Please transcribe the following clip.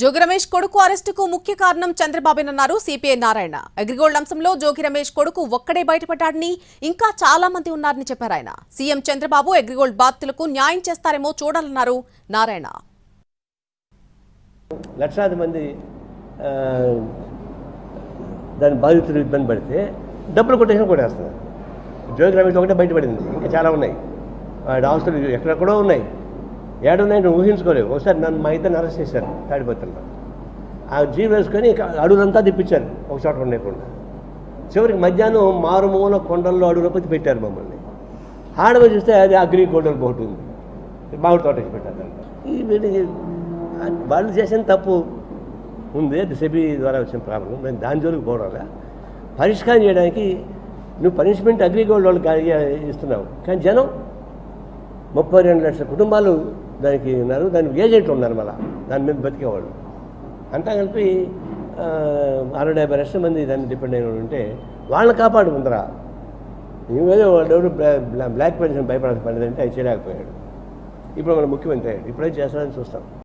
జోగి రమేష్ కొడుకు అరెస్టుకు ముఖ్య కారణం చంద్రబాబేనన్నారు సిపిఐ నారాయణ. అగ్రిగోల్డ్ అంశంలో జోగి రమేష్ కొడుకు ఒక్కడే బయటపడ్డాడని ఇంకా చాలా మంది ఉన్నారని చెప్పారు ఆయన. సీఎం చంద్రబాబు అగ్రిగోల్డ్ బాధితులకు న్యాయం చేస్తారేమో చూడాలన్నారు నారాయణ. లక్షలాది మంది దాని బాధితులు ఇబ్బంది పడితే డబ్బులు కొట్టేసిన కొట్టేస్తున్నారు జోగి రమేష్ ఒకటే బయటపడింది. ఇంకా చాలా ఉన్నాయి. వాడి ఆస్తులు ఎక్కడెక్కడో ఉన్నాయి. ఏడున్నాయి నువ్వు ఊహించుకోలేవు ఒకసారి నన్ను మా ఇద్దరిని అరెస్ట్ చేశారు తాడిపోతున్నా ఆ జీవి వేసుకొని అడుగులంతా తిప్పించారు. ఒక చోట ఉండకుండా చివరికి మధ్యాహ్నం మారుమూల కొండల్లో అడుగులపతి పెట్టారు మమ్మల్ని. ఆడవ చూస్తే అది అగ్రి గోడలు ఒకటి ఉంది. మామిడి తోట పెట్టారు ఈ వాళ్ళు చేసిన తప్పు ఉంది. అది సెబీ ద్వారా వచ్చిన ప్రాబ్లం. నేను దాని జోలికి పోవడంలా పరిష్కారం చేయడానికి నువ్వు పనిష్మెంట్ అగ్రిగోల్డ్ వాళ్ళకి ఇస్తున్నావు. కానీ జనం ముప్పై రెండు లక్షల కుటుంబాలు దానికి ఉన్నారు దానికి ఏజెంట్లు ఉన్నారు మళ్ళీ. దాని మీద బతికేవాళ్ళు. అంతా కలిపి అరవై డెబ్బై లక్షల మంది దాన్ని డిపెండ్ అయిన ఉంటే వాళ్ళని కాపాడుకుంటారా నువ్వేదో వాళ్ళు ఎవరు బ్లాక్ పెన్షన్ భయపడాల్సిన పని అంటే అది చేయలేకపోయాడు. ఇప్పుడు మన ముఖ్యమంత్రి అయ్యాడు. ఇప్పుడే చేస్తాడని చూస్తాం.